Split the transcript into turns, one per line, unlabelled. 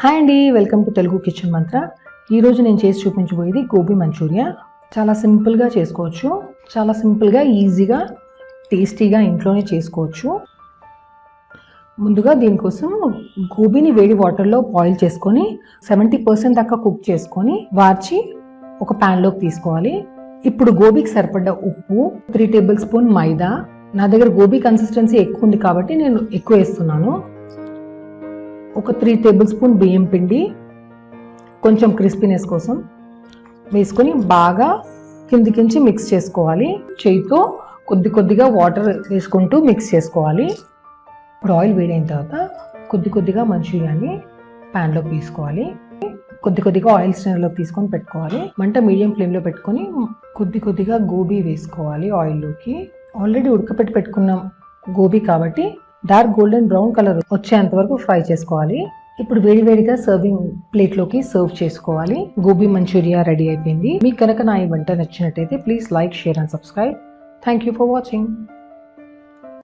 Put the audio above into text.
Hi అండి welcome to Telugu kitchen మంత్ర. ఈరోజు నేను చేసి చూపించబోయేది గోబీ మంచూరియా. చాలా సింపుల్గా చేసుకోవచ్చు. చాలా సింపుల్గా ఈజీగా టేస్టీగా ఇంట్లోనే చేసుకోవచ్చు. ముందుగా దీనికోసం గోబీని వేడి వాటర్లో బాయిల్ చేసుకొని సెవెంటీ పర్సెంట్ దాకా కుక్ చేసుకొని వార్చి ఒక ప్యాన్లోకి తీసుకోవాలి. ఇప్పుడు గోబీకి సరిపడ్డ ఉప్పు త్రీ టేబుల్ స్పూన్ మైదా. నా దగ్గర గోబీ కన్సిస్టెన్సీ ఎక్కువ ఉంది కాబట్టి నేను ఎక్కువ వేస్తున్నాను. ఒక త్రీ టేబుల్ స్పూన్ బియ్యం పిండి కొంచెం క్రిస్పీనెస్ కోసం వేసుకొని బాగా కిందికించి మిక్స్ చేసుకోవాలి. చేయితో కొద్ది కొద్దిగా వాటర్ వేసుకుంటూ మిక్స్ చేసుకోవాలి. ఇప్పుడు ఆయిల్ వేడైన తర్వాత కొద్ది కొద్దిగా మంచూరియాన్ని ప్యాన్లో తీసుకోవాలి. కొద్ది కొద్దిగా ఆయిల్ స్టైన్లో తీసుకొని పెట్టుకోవాలి. మంట మీడియం ఫ్లేమ్లో పెట్టుకొని కొద్ది కొద్దిగా గోబీ వేసుకోవాలి ఆయిల్లోకి ఆల్రెడీ ఉడకపెట్టి పెట్టుకున్నాం గోబీ కాబట్టి డార్క్ గోల్డెన్ బ్రౌన్ కలర్ వచ్చేంత వరకు ఫ్రై చేసుకోవాలి. ఇప్పుడు వేడివేడిగా సర్వింగ్ ప్లేట్లోకి సర్వ్ చేసుకోవాలి. గోబీ మంచూరియా రెడీ అయిపోయింది. మీకు కనుక నా ఈ వంట నచ్చినట్టయితే please like share and subscribe. Thank you for watching.